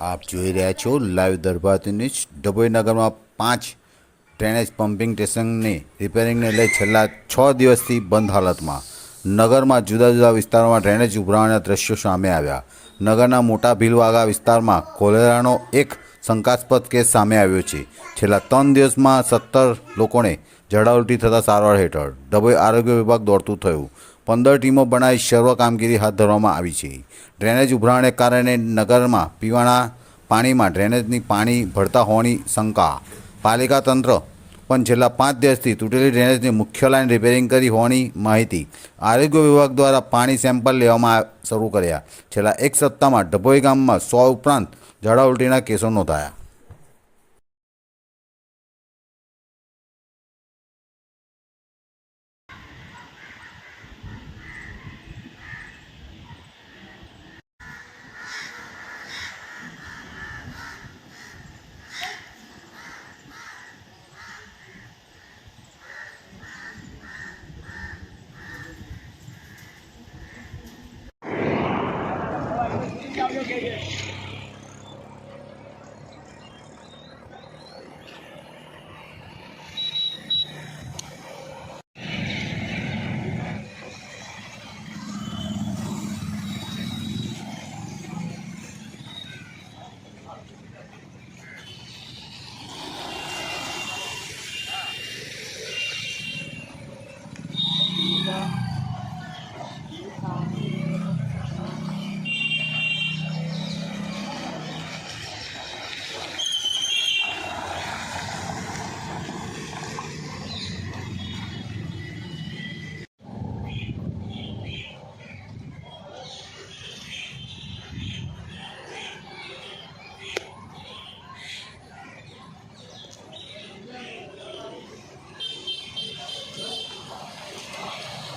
આપ જોઈ રહ્યા છો લાઈવ દરબાર ન્યૂઝ. ડભોઈ નગરમાં પાંચ ડ્રેનેજ પમ્પિંગ સ્ટેશનને રિપેરિંગને લઈ છેલ્લા છ દિવસથી બંધ હાલતમાં. નગરમાં જુદા જુદા વિસ્તારોમાં ડ્રેનેજ ઉભરાવાના દ્રશ્યો સામે આવ્યા. નગરના મોટા ભીલવાગા વિસ્તારમાં કોલેરાનો એક શંકાસ્પદ કેસ સામે આવ્યો છે. છેલ્લા ત્રણ દિવસમાં સત્તર લોકોને ઝાડા ઉલટી થતાં સારવાર હેઠળ ડભોઈ આરોગ્ય વિભાગ દોડતું થયું. પંદર ટીમો બનાવી સર્વ કામગીરી હાથ ધરવામાં આવી છે. ડ્રેનેજ ઉભરાણને કારણે નગરમાં પીવાના પાણીમાં ડ્રેનેજની પાણી ભરતા હોવાની શંકા. પાલિકા તંત્ર પણ છેલ્લા પાંચ દિવસથી તૂટેલી ડ્રેનેજની મુખ્ય લાઇન રિપેરિંગ કરી હોવાની માહિતી આરોગ્ય વિભાગ દ્વારા પાણી સેમ્પલ લેવામાં શરૂ કર્યા. છેલ્લા એક સપ્તાહમાં ડભોઈ ગામમાં સો ઉપરાંત ઝાડા ઉલટીના કેસો નોંધાયા.